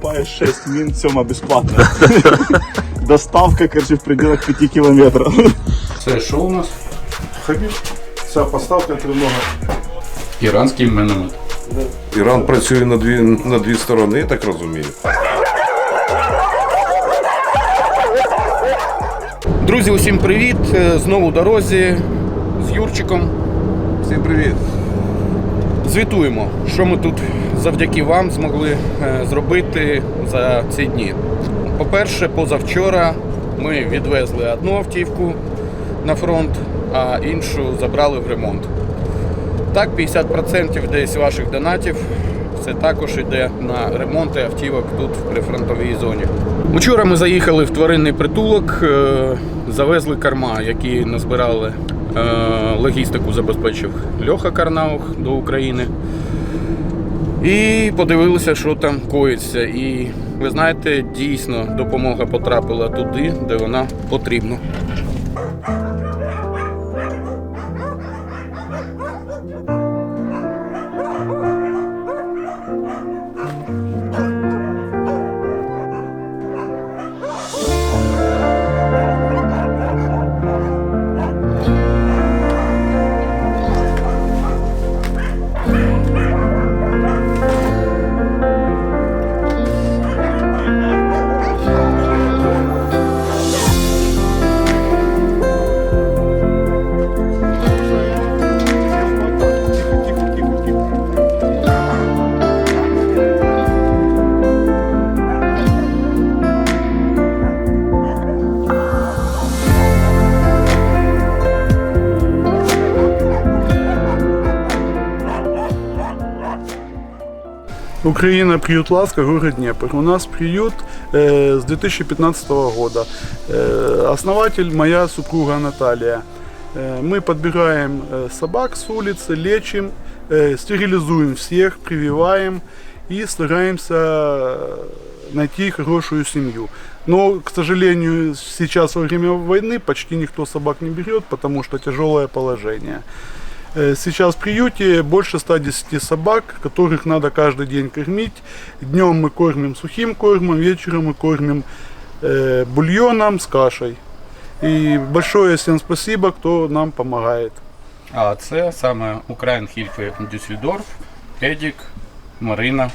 покупаєш 6 мін, сьома безплатна. Доставка, короче, в пределах 5 кілометрів. Це що у нас? Хабіб, ця поставка тривога. Іранський міномет. Іран працює на дві, на дві сторони, я так розумію. Друзі, усім привіт! Е, Знову в дорозі з Юрчиком. Всім привіт. Звітуємо, що ми тут завдяки вам змогли е, зробити за ці дні. По-перше, позавчора ми відвезли одну автівку на фронт, а іншу забрали в ремонт. Так, 50% десь ваших донатів це також йде на ремонти автівок тут в прифронтовій зоні. Вчора ми заїхали в тваринний притулок, е, завезли карма, які назбирали. Е, Логістику забезпечив Льоха Карнаух до України. І подивилися, що там коїться. І ви знаєте, дійсно допомога потрапила туди, де вона потрібна. Украина, приют Ласка, город Днепр. У нас приют э, с 2015 года. Э, основатель моя супруга Наталья. Э, мы подбираем э, собак с улицы, лечим, э, стерилизуем всех, прививаем и стараемся э, найти хорошую семью. Но, к сожалению, сейчас во время войны почти никто собак не берет, потому что тяжелое положение. Э, Сейчас в приюте больше 110 собак, которых надо каждый день кормить. Днем мы кормим сухим кормом, вечером мы кормим э, бульоном с кашей. И большое всем спасибо, кто нам помогает. А це саме Україн Хільфи Дюссельдорф, Едік, Марина,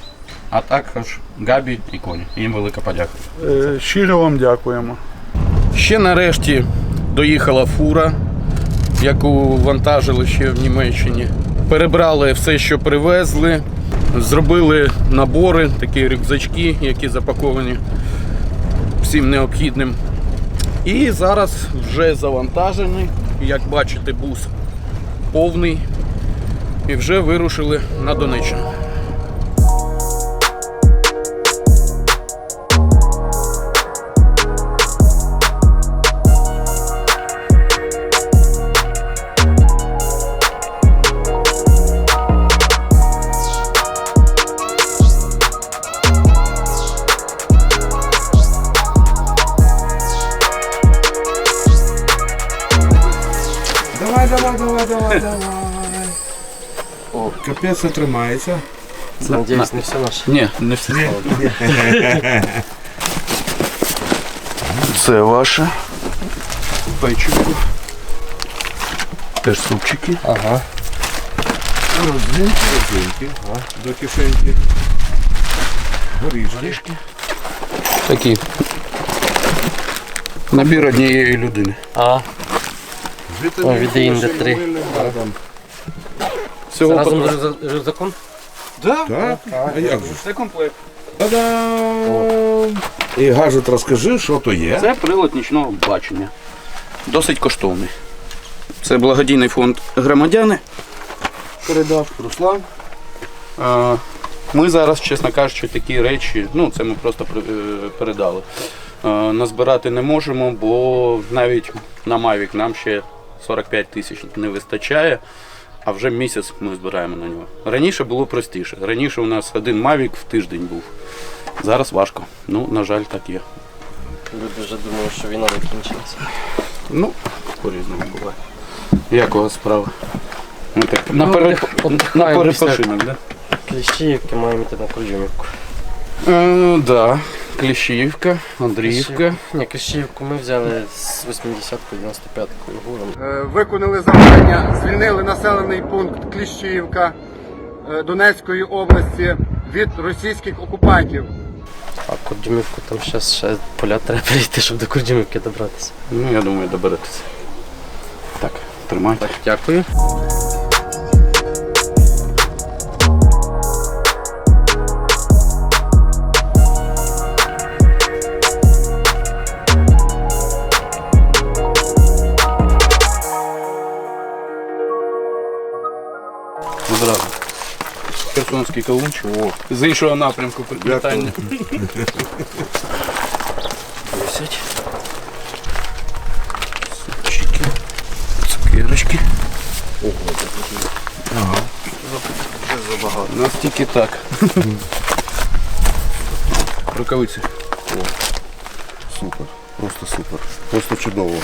а також Габі і Коні. Їм велика подяка. Е, Щиро вам дякуємо. Ще нарешті доїхала фура, яку вантажили ще в Німеччині. Перебрали все, що привезли, зробили набори, такі рюкзачки, які запаковані всім необхідним. І зараз вже завантажений, як бачите, бус повний. І вже вирушили на Донеччину. Давай, давай, давай, давай. О, капець не тримається. Надеюсь, не все наше. Ні, не все. Це ваше. Печиво. Теж супчики. Ага. Родзинки, родзинки. До кишеньки. Горішки. Такі. Набір однієї людини. А, О, від Інди три. Всього разом з рюкза- рюкзаком? Так? А як же? Це комплект. Та-дам! І гаджет розкажи, що то є. Це прилад нічного бачення. Досить коштовний. Це благодійний фонд громадяни. Передав Руслан. А, Ми зараз, чесно кажучи, такі речі, ну це ми просто при- е, передали. А, Назбирати не можемо, бо навіть на Mavic нам ще 45 тисяч не вистачає, а вже місяць ми збираємо на нього. Раніше було простіше. Раніше у нас один Mavic в тиждень був. Зараз важко. Ну, на жаль, так є. Люди вже думали, що війна закінчилася. Ну, по-різному буває. Як у вас справа? Ми так на, Ну, пере... на перепочинок, да? Кліщі, які маємо йти на Курдюмівку. Е, да. Кліщівка, Андріївка. Ні, Кліщівку ми взяли з 80-ку, 95-ку гуром. Е, виконали завдання, звільнили населений пункт Кліщіївка е, Донецької області від російських окупантів. А Курдюмівку там зараз ще поля треба перейти, щоб до Курдюмівки добратися. Ну, я думаю, доберетеся. Так, тримайте. Дякую. Херсонський кавунчик. З іншого напрямку питання. Десять. Супчики. Цукерочки. Ага. У нас тільки так. Рукавиці. Супер, просто супер. Просто чудово.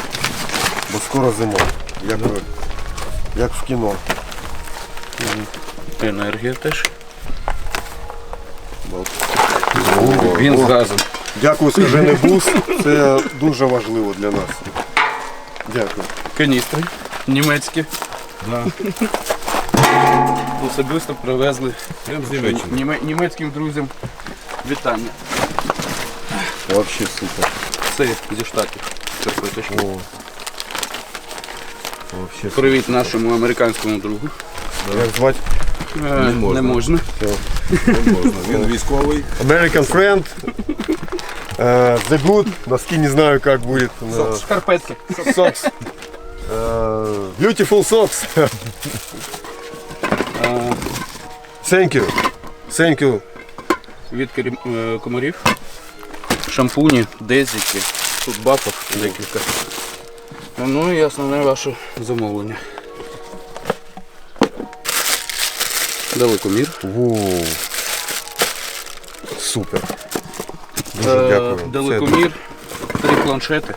Бо скоро зима. Як, як в кіно. Енергія теж. Він з газом. Дякую, скажений бус. Це дуже важливо для нас. Дякую. Каністри німецькі. Особисто привезли німе- німецьким друзям вітання. Взагалі супер. Це зі штатів. Шкарпеточки. О. Вообще супер. Привіт нашому американському другу. Як звати? Е, Не можна. Він військовий. American friend. Е, the good. Носки не знаю, как будет. на- Шкарпетки. Socks. Е, beautiful socks. Е, Thank you. Thank you. Від керів- е, комарів. Шампуні, дезіки. Тут бафов декілька. Ну і основне ваше замовлення. Далекомір. Воу. Супер. Дуже Е, дякую. Це Далекомір, три планшети.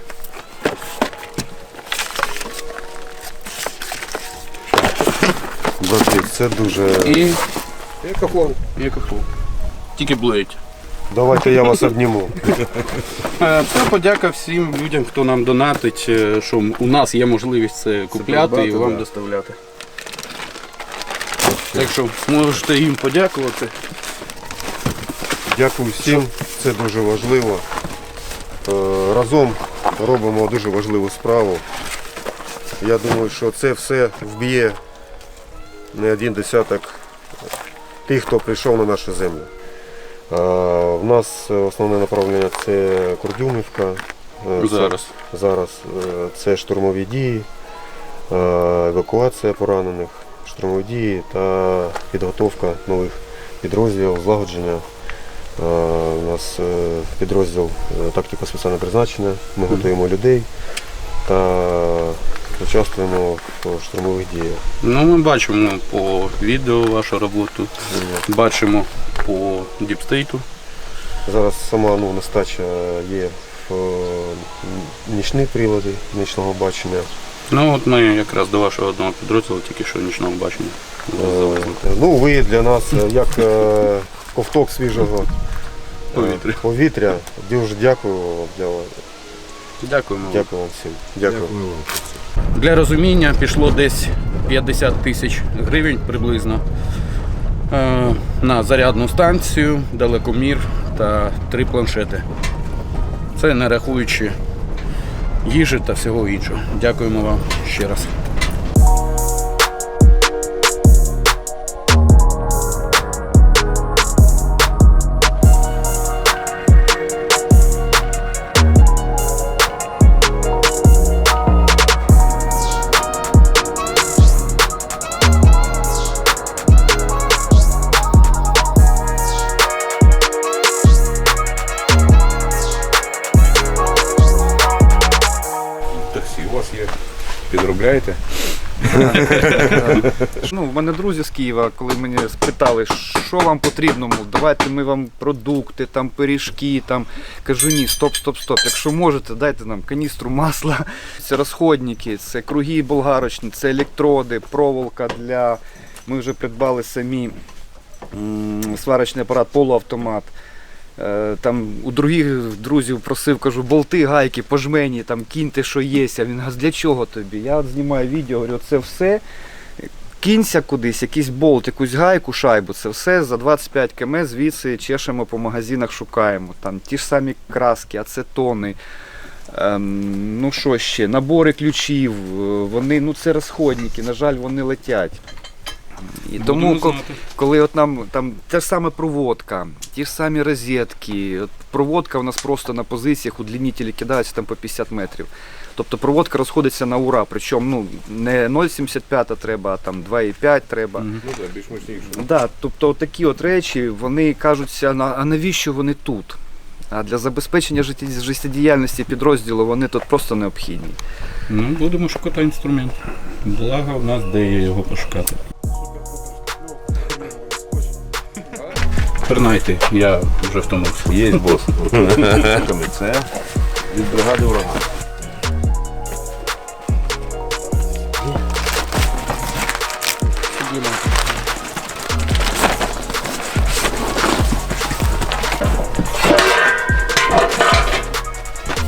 Брати, це дуже. І. Екохол. Тільки блеють. Давайте я вас обніму. Е, Це подяка всім людям, хто нам донатить, е, що у нас є можливість це купляти і вам доставляти. Так що можете їм подякувати. Дякую всім, це дуже важливо. Е, Разом робимо дуже важливу справу. Я думаю, що це все вб'є не один десяток тих, хто прийшов на нашу землю. Е, У нас основне направлення це Курдюмівка. Е, це- Зараз. Зараз е, це штурмові дії, е, евакуація поранених, штурмові дії та підготовка нових підрозділів, злагодження. Е, У нас е, підрозділ е, тактико спеціальне призначення. Ми готуємо людей та участвуємо в штурмових діях. Ну, ми бачимо по відео вашу роботу, бачимо по діпстейту. Зараз сама ну, нестача є в нічні прилади нічного бачення. Ну от ми якраз до вашого одного підрозділу тільки що нічного бачення. Е, Ну, ви для нас е, як е, ковток свіжого е, Повітря. повітря. Дуже дякую вам. для вас. Дякуємо. вам. Дякую вам всім. Дякую. Для розуміння пішло десь 50 тисяч гривень приблизно е, на зарядну станцію, далекомір та три планшети. Це не рахуючи їжі та всього іншого. Дякуємо вам ще раз. В мене друзі з Києва, коли мені спитали, що вам потрібно, давайте ми вам продукти, там пиріжки, там кажу ні, стоп, стоп, стоп. Якщо можете, дайте нам каністру масла, це розходники, це круги болгарочні, це електроди, проволока для. Ми вже придбали самі сварочний апарат, полуавтомат. Е, Там у других друзів просив, кажу, болти, гайки, пожмені, там кіньте, що є. А він каже, для чого тобі? Я от знімаю відео, говорю, це все. Кінься кудись, якийсь болт, якусь гайку, шайбу, це все за 25 км звідси чешемо по магазинах, шукаємо. Там ті ж самі краски, ацетони. Ем, ну що ще, набори ключів, е, вони, ну це розходники, на жаль, вони летять. І тому, ко- коли от нам там те ж саме проводка, ті ж самі розетки, от проводка у нас просто на позиціях удлінітелі кидаються там по 50 метрів. Тобто проводка розходиться на ура, причому ну, не 0,75 треба, а там 2,5 треба. Мгм. Да, тобто такі от речі, вони кажуться, «На- а навіщо вони тут? А для забезпечення житті- життєдіяльності підрозділу вони тут просто необхідні. Ну, будемо шукати інструмент. Благо в нас де є його пошукати. Пернайте, я вже втомився. Є бос. Це від бригади ураган.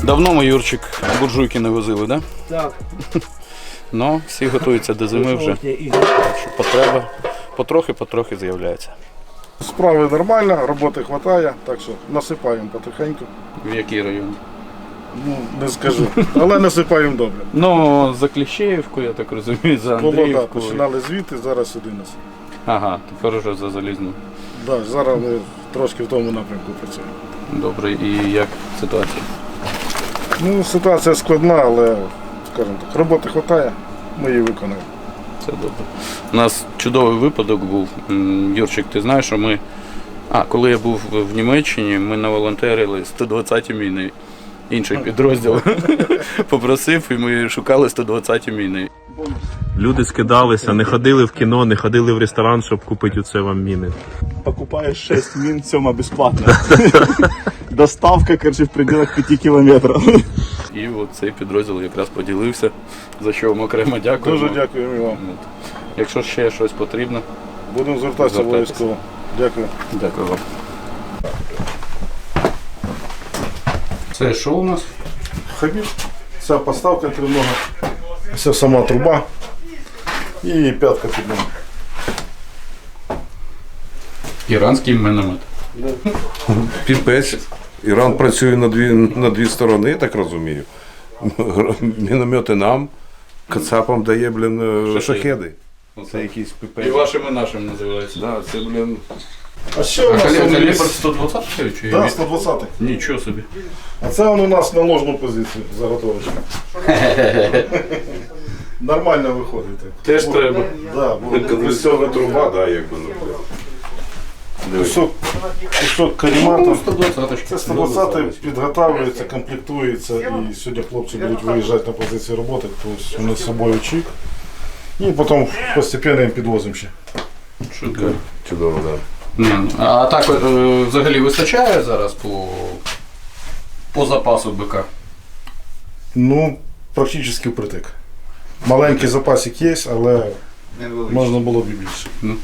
Давно ми, Юрчик, буржуйки не возили, да? Так. Ну, всі готуються до зими вже. Потреба потрохи-потрохи з'являється. Справи нормально, роботи вистачає, так що насипаємо потихеньку. В який район? Ну, не скажу. Але насипаємо добре. Ну, за Кліщеївку, я так розумію, за Було, да, починали звідти, зараз сюди нас. Ага, тепер уже за залізну. Да, зараз ми трошки в тому напрямку працюємо. Добре, і як ситуація? Ну, ситуація складна, але, скажімо так, роботи вистачає, ми її виконуємо. Це добре. У нас чудовий випадок був. Юрчик, ти знаєш, що ми. А, коли я був в Німеччині, ми наволонтерили 120-ті міни. Інший підрозділ попросив, і ми шукали 120-ті міни. Люди скидалися, не ходили в кіно, не ходили в ресторан, щоб купити оце вам міни. Покупаєш 6 мін, сьома безплатна. Доставка, короче, в пределах 5 кілометрів. І цей підрозділ якраз поділився, за що вам окремо дякую. Дуже дякуємо і вам. Якщо ще щось потрібно, Будемо звертатися обов'язково. Дякую. дякую вам. Це що у нас? Хабір. Ця поставка тринога. Це сама труба. І п'ятка під ним. Іранський міномет. Піпець. Іран працює на дві, на дві сторони, я так розумію. Міномети нам, кацапам дає, блін, е, шахеди. Це якийсь І піпець. вашим і нашим називається. Да, це, блін, А ще у А нас є- 120 чи Да, 120 Нічого собі. А це он у нас на ложну позицію заготовочка. Нормально виходить. Теж треба. Да, бо труба, да, якби. ну. Кусок, кусок карімата. 120 Це 120 підготовлюється, комплектується і сьогодні хлопці будуть виїжджати на позиції роботи, тобто вони з собою чик. І потім постепенно їм підвозимо ще. Шутка. Чудово, да. Ні, ну, А так е, взагалі вистачає зараз по, по запасу БК? Ну, практично впритик. Маленький запасик є, але можна було б і більше.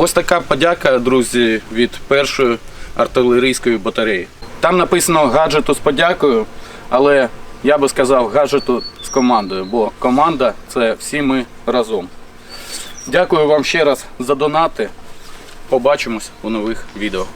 Ось така подяка, друзі, від першої артилерійської батареї. Там написано гаджету з подякою, але я би сказав гаджету з командою, бо команда це всі ми разом. Дякую вам ще раз за донати. Побачимось у нових відео.